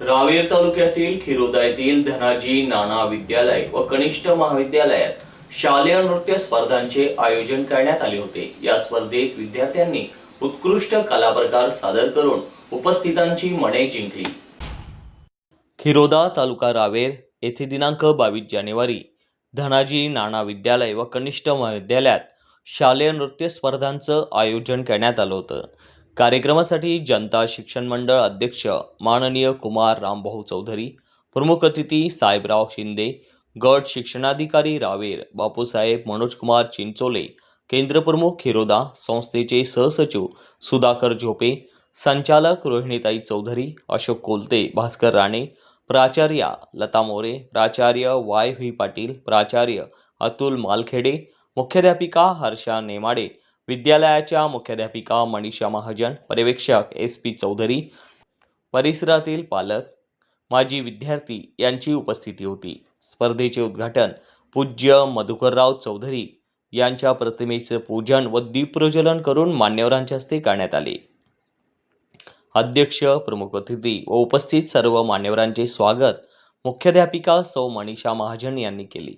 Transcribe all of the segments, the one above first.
रावेर तालुक्यातील खिरोदा येथील धनाजी नाना विद्यालय व कनिष्ठ महाविद्यालयात शालेय नृत्य स्पर्धांचे आयोजन करण्यात आले होते. या स्पर्धेत विद्यार्थ्यांनी उत्कृष्ट कलाप्रकार सादर करून उपस्थितांची मने जिंकली. खिरोदा तालुका रावेर येथे दिनांक बावीस जानेवारी धनाजी नाना विद्यालय व कनिष्ठ महाविद्यालयात शालेय नृत्य स्पर्धांचं आयोजन करण्यात आलं होतं. कार्यक्रमासाठी जनता शिक्षण मंडळ अध्यक्ष माननीय कुमार रामभाऊ चौधरी प्रमुख अतिथी साहेबराव शिंदे गट शिक्षणाधिकारी रावेर बापूसाहेब मनोजकुमार चिंचोले केंद्रप्रमुख हिरोदा संस्थेचे सहसचिव सुधाकर झोपे संचालक रोहिणीताई चौधरी अशोक कोलते भास्कर राणे प्राचार्या लता मोरे प्राचार्य वाय व्ही पाटील प्राचार्य अतुल मालखेडे मुख्याध्यापिका हर्षा नेमाडे विद्यालयाच्या मुख्याध्यापिका मनीषा महाजन पर्यवेक्षक एस पी चौधरी परिसरातील पालक माजी विद्यार्थी यांची उपस्थिती होती. स्पर्धेचे उद्घाटन पूज्य मधुकरराव चौधरी यांच्या प्रतिमेचे पूजन व दीपप्रज्वलन करून मान्यवरांच्या हस्ते करण्यात आले. अध्यक्ष प्रमुख अतिथी व उपस्थित सर्व मान्यवरांचे स्वागत मुख्याध्यापिका सौ मनीषा महाजन यांनी केले.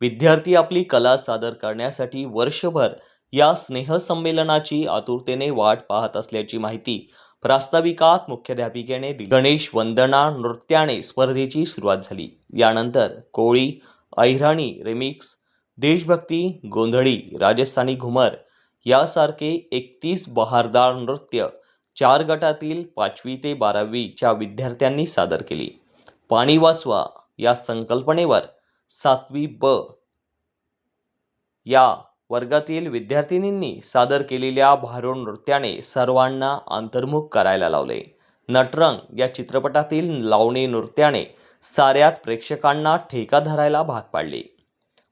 विद्यार्थी आपली कला सादर करण्यासाठी वर्षभर या स्नेहसंमेलनाची आतुरतेने वाट पाहत असल्याची माहिती प्रास्ताविकात मुख्याध्यापिकेने दिली. गणेश वंदना नृत्याने स्पर्धेची सुरुवात झाली. यानंतर कोळी ऐराणी रिमिक्स देशभक्ती गोंधळी राजस्थानी घुमर यासारखे एकतीस बहारदार नृत्य चार गटातील पाचवी ते बारावीच्या विद्यार्थ्यांनी सादर केली. पाणी वाचवा या संकल्पनेवर सातवी ब या वर्गातील विद्यार्थिनींनी सादर केलेल्या भारुड नृत्याने सर्वांना अंतर्मुख करायला लावले. नटरंग या चित्रपटातील लावणी नृत्याने साऱ्याच प्रेक्षकांना ठेका धरायला भाग पाडले.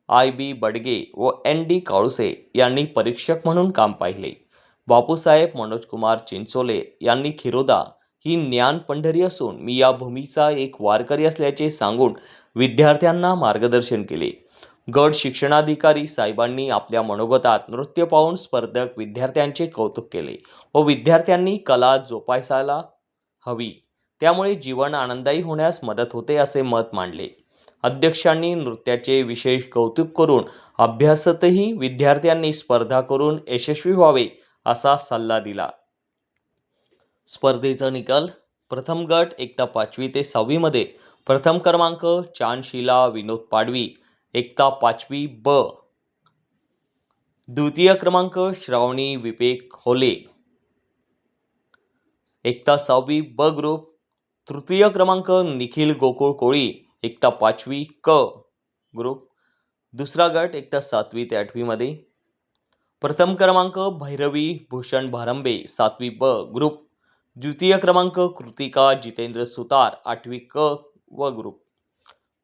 आय. बी. बडगे व एन. डी. काळुसे यांनी परीक्षक म्हणून काम पाहिले. बापूसाहेब मनोजकुमार चिंचोले यांनी खिरोदा ही ज्ञान पंढरी असून मी या भूमीचा एक वारकरी असल्याचे सांगून विद्यार्थ्यांना मार्गदर्शन केले. गट शिक्षणाधिकारी साहेबांनी आपल्या मनोगतात नृत्य पाहून स्पर्धक विद्यार्थ्यांचे कौतुक केले व विद्यार्थ्यांनी कला जोपासायला हवी. त्यामुळे जीवन आनंदायी होण्यास मदत होते असे मत मांडले. अध्यक्षांनी नृत्याचे विशेष कौतुक करून अभ्यासातही विद्यार्थ्यांनी स्पर्धा करून यशस्वी व्हावे असा सल्ला दिला. स्पर्धेचा निकाल प्रथम गट एकता पाचवी ते सहावीमध्ये प्रथम क्रमांक चानशिला विनोद पाडवी एकता पाचवी ब. द्वितीय क्रमांक श्रावणी विवेक होले एकता सहावी ब ग्रुप. तृतीय क्रमांक निखिल गोकुळ कोळी एकता पाचवी क ग्रुप. दुसरा गट एकता सातवी ते आठवीमध्ये. प्रथम क्रमांक भैरवी भूषण भारंबे सातवी ब ग्रुप. द्वितीय क्रमांक कृतिका जितेंद्र सुतार आठवी क व ग्रुप.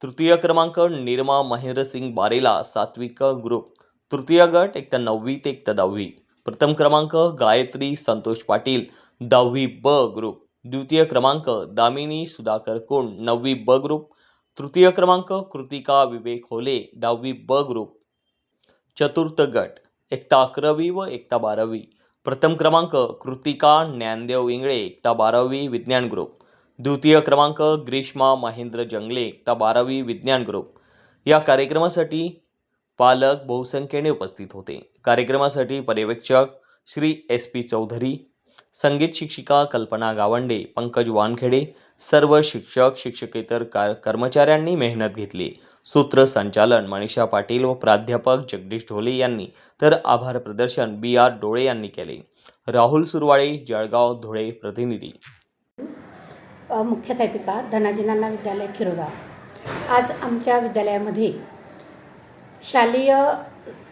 तृतीय क्रमांक निर्मा महेंद्रसिंग बारेला सात्विक ग्रुप. तृतीय गट एकता नववी ते एकता दहावी. प्रथम क्रमांक गायत्री संतोष पाटील दहावी ब ग्रुप. द्वितीय क्रमांक दामिनी सुधाकर कुंड नववी ब ग्रुप. तृतीय क्रमांक कृतिका विवेक होले दहावी ब ग्रुप. चतुर्थ गट एकता अकरावी व एकता बारावी. प्रथम क्रमांक कृतिका ज्ञानदेव इंगळे एकता बारावी विज्ञान ग्रुप. द्वितीय क्रमांक ग्रीष्मा महेंद्र जंगले एकता बारावी विज्ञान ग्रुप या कार्यक्रमासाठी पालक बहुसंख्येने उपस्थित होते. कार्यक्रमासाठी पर्यवेक्षक श्री एस पी चौधरी संगीत शिक्षिका कल्पना गावंडे पंकज वानखेडे सर्व शिक्षक शिक्षकेतर कार कर्मचाऱ्यांनी मेहनत घेतली. सूत्रसंचालन मनीषा पाटील व प्राध्यापक जगदीश ढोले यांनी तर आभार प्रदर्शन बी आर डोळे यांनी केले. राहुल सुरवाळे जळगाव धुळे प्रतिनिधी. मुख्याध्यापिका धनाजीनाना विद्यालय खिरोदा आज आमच्या विद्यालयामध्ये शालेय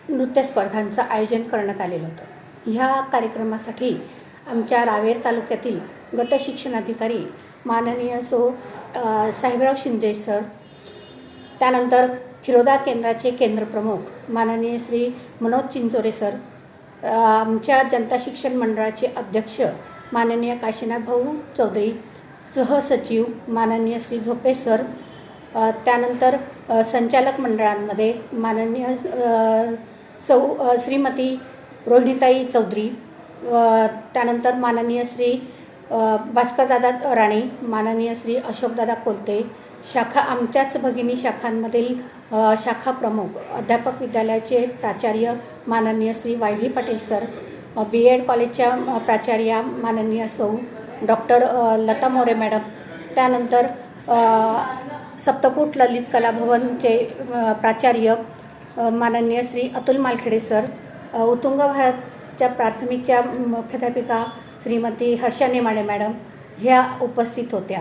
नृत्य स्पर्धांचं आयोजन करण्यात आलेलं होतं. ह्या कार्यक्रमासाठी आमच्या रावेर तालुक्यातील गट शिक्षणाधिकारी माननीय सो साहेबराव शिंदे सर त्यानंतर खिरोदा केंद्राचे केंद्रप्रमुख माननीय श्री मनोज चिंचोरे सर आमच्या जनता शिक्षण मंडळाचे अध्यक्ष माननीय काशीनाथ भाऊ चौधरी सहसचिव माननीय श्री झोपे सर त्यानंतर संचालक मंडळांमध्ये माननीय सौ श्रीमती रोहिणीताई चौधरी त्यानंतर माननीय श्री भास्करदादा राणे माननीय श्री अशोकदादा कोलते शाखा आमच्याच भगिनी शाखांमधील शाखा प्रमुख अध्यापक विद्यालयाचे प्राचार्य माननीय Shri Y V Patil sir B Ed कॉलेजच्या प्राचार्या माननीय सौ डॉक्टर लता मोरे मॅडम. त्यानंतर सप्तकूट ललित कला भवनचे प्राचार्य माननीय श्री अतुल मालखेडे सर उतुंग उत्तुंग भारतच्या प्राथमिकच्या मुख्याध्यापिका श्रीमती हर्षा नेमाडे मॅडम ह्या उपस्थित होत्या.